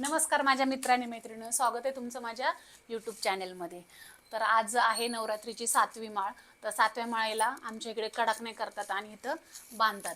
नमस्कार माझ्या मित्राने मैत्रिणी स्वागत आहे तुमचं माझ्या यूट्यूब चॅनेलमध्ये तर आज आहे नवरात्रीची सातवी माळ. तर सातव्या माळेला आमच्या इकडे कडकणे करतात आणि इथं बांधतात.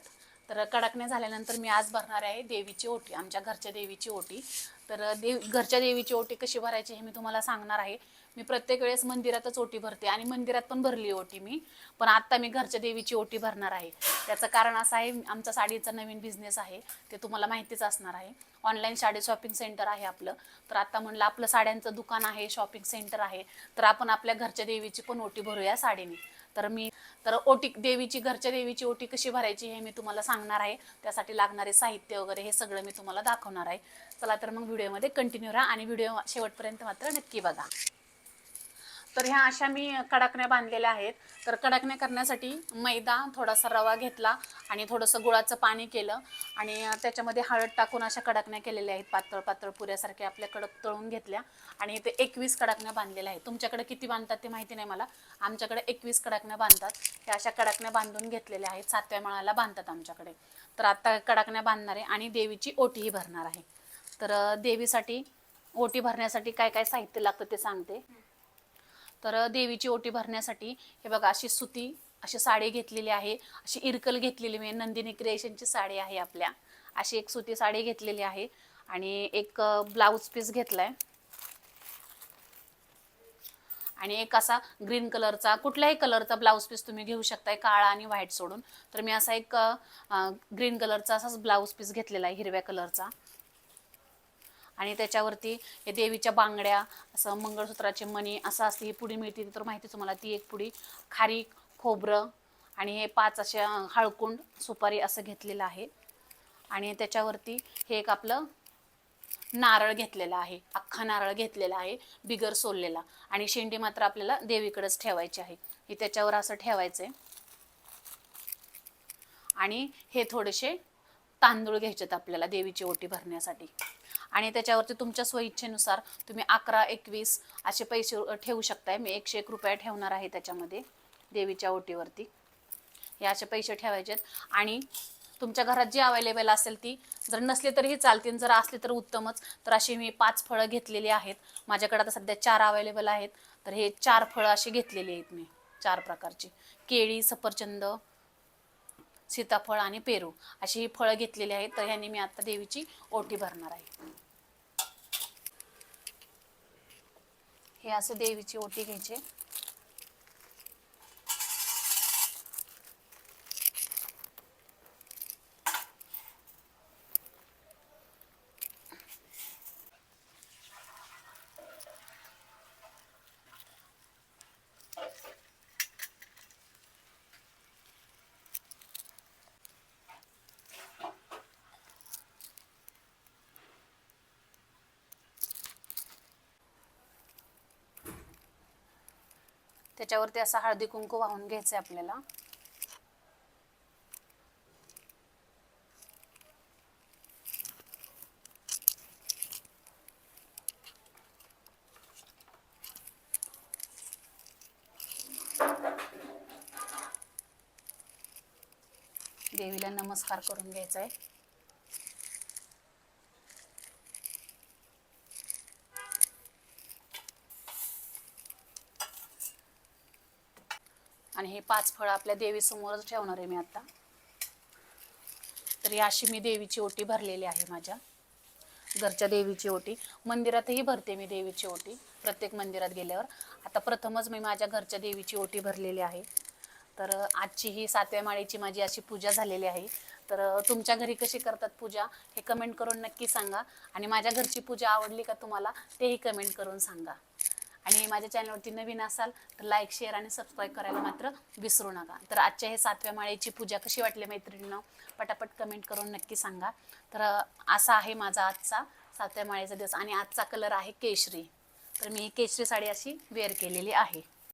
तर कडकणे झाल्यानंतर मी आज भरणार आहे देवीची ओटी आमच्या घरच्या देवीची ओटी. तर देव घरच्या देवीची ओटी कशी भरायची हे मी तुम्हाला सांगणार आहे. मी प्रत्येक वेळेस मंदिरातच ओटी भरते आणि मंदिरात पण भरली ओटी मी. पण आत्ता मी घरच्या देवीची ओटी भरणार आहे. त्याचं कारण असं आहे आमचा साडीचा नवीन बिझनेस आहे. ते तुम्हाला माहितीच असणार आहे. ऑनलाईन साडी शॉपिंग सेंटर आहे आपलं. तर आता म्हणलं आपलं साड्यांचं दुकान आहे शॉपिंग सेंटर आहे. तर आपण आपल्या घरच्या देवीची पण ओटी भरूया साडीने. तर मी तर ओटी देवीची घरच्या देवीची ओटी कशी भरायची हे मी तुम्हाला सांगणार आहे. त्यासाठी लागणारे साहित्य वगैरे हे सगळं मी तुम्हाला दाखवणार आहे. चला तर मग व्हिडिओमध्ये कंटिन्यू राहा आणि व्हिडिओ शेवटपर्यंत मात्र नक्की बघा. तर ह्या अशा मी कडाकण्या बांधलेल्या आहेत. तर कडाकण्या करण्यासाठी मैदा थोडासा रवा घेतला आणि थोडंसं गुळाचं पाणी केलं. आणि त्याच्यामध्ये हळद टाकून अशा कडाकण्या केलेल्या आहेत. पातळ पातळ पुऱ्यासारख्या आपल्या कडक तळून घेतल्या. आणि ते एकवीस कडाकण्या बांधलेल्या आहेत. तुमच्याकडे किती बांधतात ते माहिती नाही मला. आमच्याकडे एकवीस कडाकण्या बांधतात. ह्या अशा कडाकण्या बांधून घेतलेल्या आहेत. सातव्या मळाला बांधतात आमच्याकडे. तर आत्ता कडाकण्या बांधणार आहे आणि देवीची ओटीही भरणार आहे. तर देवीसाठी ओटी भरण्यासाठी काय काय साहित्य लागतं ते सांगते. तर देवीची ओटी भरण्यासाठी हे बघा अशी सुती अशी साडी घेतलेली आहे. अशी इरकल घेतलेली मी नंदिनी क्रिएशनची साडी आहे आपल्या. अशी एक सुती साडी घेतलेली आहे आणि एक ब्लाऊज पीस घेतलाय. आणि एक असा ग्रीन कलरचा कुठल्याही कलरचा ब्लाऊज पीस तुम्ही घेऊ शकताय काळा आणि व्हाईट सोडून. तर मी असा एक ग्रीन कलरचा असाच ब्लाऊज पीस घेतलेला आहे हिरव्या कलरचा. आणि त्याच्यावरती हे देवीच्या बांगड्या असं मंगळसूत्राचे मणी असं असते ही पुडी मिळते तर माहिती तुम्हाला ती एक पुडी. खारीक खोबरं आणि हे पाच असे हळकुंड सुपारी असं घेतलेलं आहे. आणि त्याच्यावरती हे एक आपलं नारळ घेतलेला आहे अख्खा नारळ घेतलेला आहे बिगर सोललेला. आणि शेंडी मात्र आपल्याला देवीकडेच ठेवायची आहे. हे त्याच्यावर असं ठेवायचं आहे आणि हे थोडेसे तांदूळ घ्यायचेत आपल्याला देवीची ओटी भरण्यासाठी. आणि त्याच्यावरती तुमच्या स्वइच्छेनुसार तुम्ही अकरा एकवीस असे पैसे ठेवू शकताय. मी एकशे एक रुपये ठेवणार आहे त्याच्यामध्ये देवीच्या ओटीवरती. हे असे पैसे ठेवायचेत. आणि तुमच्या घरात जी अवेलेबल असेल ती जर नसली तरीही चालतील. जर असली तर उत्तमच. तर अशी मी पाच फळं घेतलेली आहेत. माझ्याकडे आता सध्या चार अवेलेबल आहेत. तर हे चार फळं अशी घेतलेली आहेत मी चार प्रकारची. केळी सफरचंद सीताफळ आणि पेरू अशी ही फळं घेतलेली आहेत. तर ह्यांनी मी आता देवीची ओटी भरणार आहे. हे असं देवीची ओटी घ्यायची. त्याच्यावरती असा हळदी कुंकू वाहून घ्यायचं आहे आपल्याला. देवीला नमस्कार करून घ्यायचा आहे आणि हे पाच फळं आपल्या देवीसमोरच ठेवणार आहे मी आता. तर ही अशी मी देवीची ओटी भरलेली आहे माझ्या. घरच्या देवीची ओटी. मंदिरातही भरते मी देवीची ओटी प्रत्येक मंदिरात गेल्यावर. आता प्रथमच मी माझ्या घरच्या देवीची ओटी भरलेली आहे. तर आजची ही सातव्या माळेची माझी अशी पूजा झालेली आहे. तर तुमच्या घरी कशी करतात पूजा हे कमेंट करून नक्की सांगा. आणि माझ्या घरची पूजा आवडली का तुम्हाला तेही कमेंट करून सांगा. आणि माझ्या चॅनलवरती नवीन असाल तर लाईक शेअर आणि सबस्क्राईब करायला मात्र विसरू नका. तर आजच्या हे सातव्या माळेची पूजा कशी वाटली मैत्रिणीनं? पटापट कमेंट करून नक्की सांगा. तर असा आहे माझा आजचा सातव्या माळेचा दिवस आणि आजचा कलर आहे केशरी. तर मी ही केशरी साडी अशी वेअर केलेली आहे.